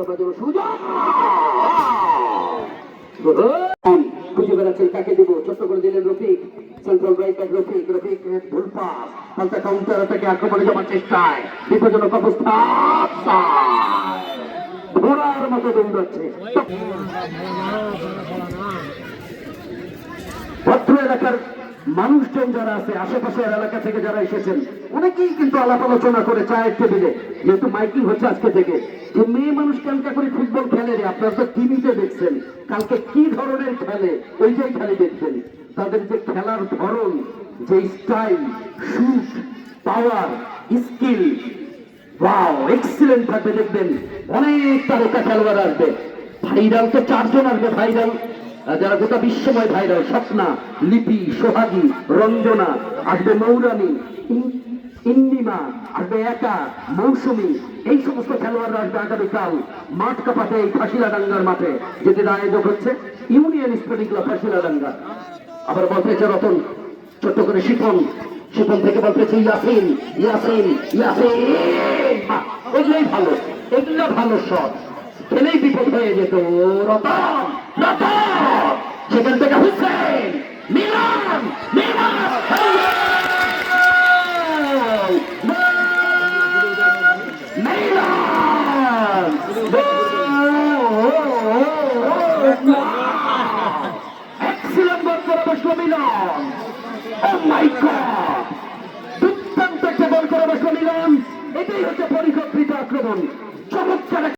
করার জন্য সুযোগ খুঁজে বেড়াচ্ছেন কাকে দিব ছোট্ট করে দিলেন Rafiq central right back Rafiq Rafiq ভুল পাস পাল্টা কাউন্টার থেকে আক্রমণে যাওয়ার চেষ্টায় বিপজ্জনক অবস্থা ঘোড়ার মতো দৌড়াচ্ছে মানুষজন যারা আছে আশেপাশের এলাকা থেকে যারা এসেছেন অনেকেই কিন্তু আলাপ আলোচনা করে চায়ের টেবিলে যেহেতু মাইকিং হচ্ছে আজকে থেকে যে মেয়ে মানুষ কালকা করে ফুটবল খেলে রে? আপনারা তো টিভিতে দেখছেন কালকে কি ধরনের খেলে? ওইটাই খালি দেখছেন তাদের যে খেলার ধরন যে style shoot power skill wow excellent থাকবে দেখবেন। অনেক তারকা খেলোয়াড় আসবে। ভাইরাল তো চারজন আসবে আহ, যারা গোটা বিশ্বময় ভাইরাল, স্বপ্না, লিপি, সোহাগী, রঞ্জনা, আসবে মৌরানী ইন্দিমা, আসবে একা, মৌসুমী, এই সমস্ত খেলোয়াড়রা আসবে আগামীকাল মাঠ কাপাতে এই ফাঁসিলাডাঙ্গার মাঠে। যেটির আয়োজক হচ্ছে ইউনিয়ন স্পোর্টিং ক্লাব ফাঁসিলাডাঙ্গা। আবার বলতেছে রতন, ছোট্ট করে শিফন শিফন থেকে বলতেছে ইয়াসিন ইয়াসিন ইয়াসিন। এগুলোই ভালো, এগুলো ভালো শট। খেলেই বিপদ হয়ে যেত, রতন রতন! সেখান থেকে হুসেন মিলান মিলান মিলান এক্সিলেন্ট বল করে বসল মিলন ও মাই দুর্দান্ত একটা বল করে বসল মিলন এটাই হচ্ছে পরিকল্পিত আক্রমণ